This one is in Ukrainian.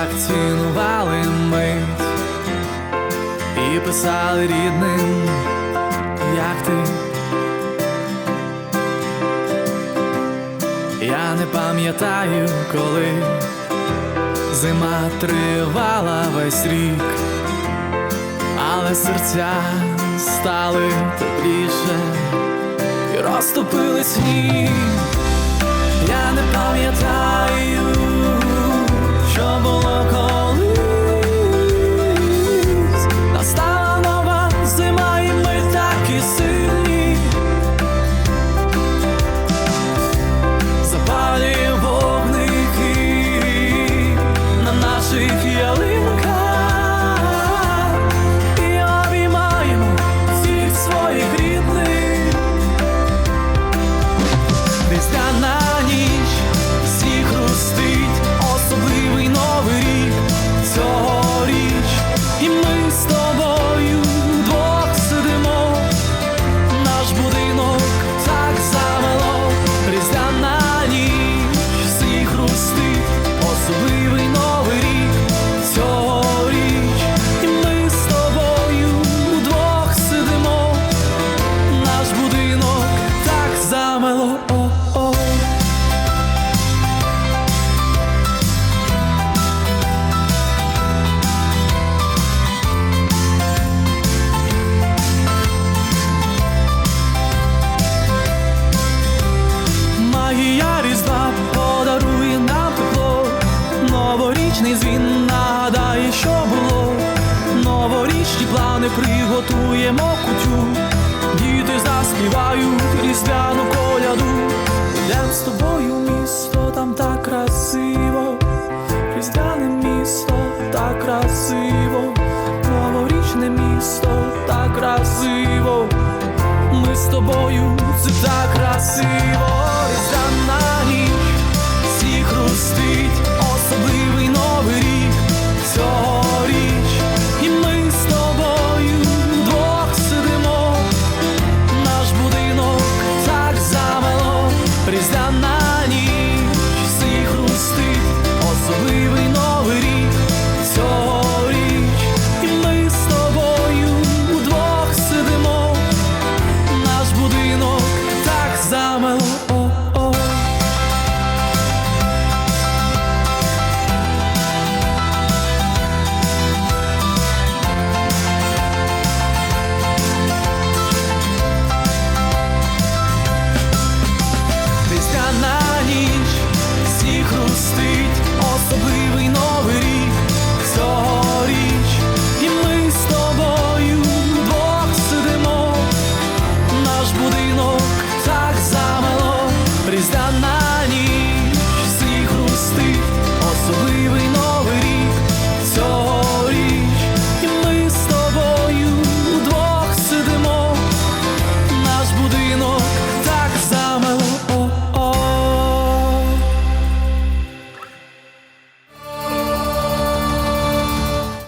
так цінували мить і писали рідним, як ти. Я не пам'ятаю, коли зима тривала весь рік, але серця стали тепліше і розтопили сніг. Я не пам'ятаю, приготуємо кутю, діти заспівають різдвяну коляду. Йдем з тобою місто, там так красиво, різдвяне місто, так красиво, новорічне місто, так красиво. Ми з тобою,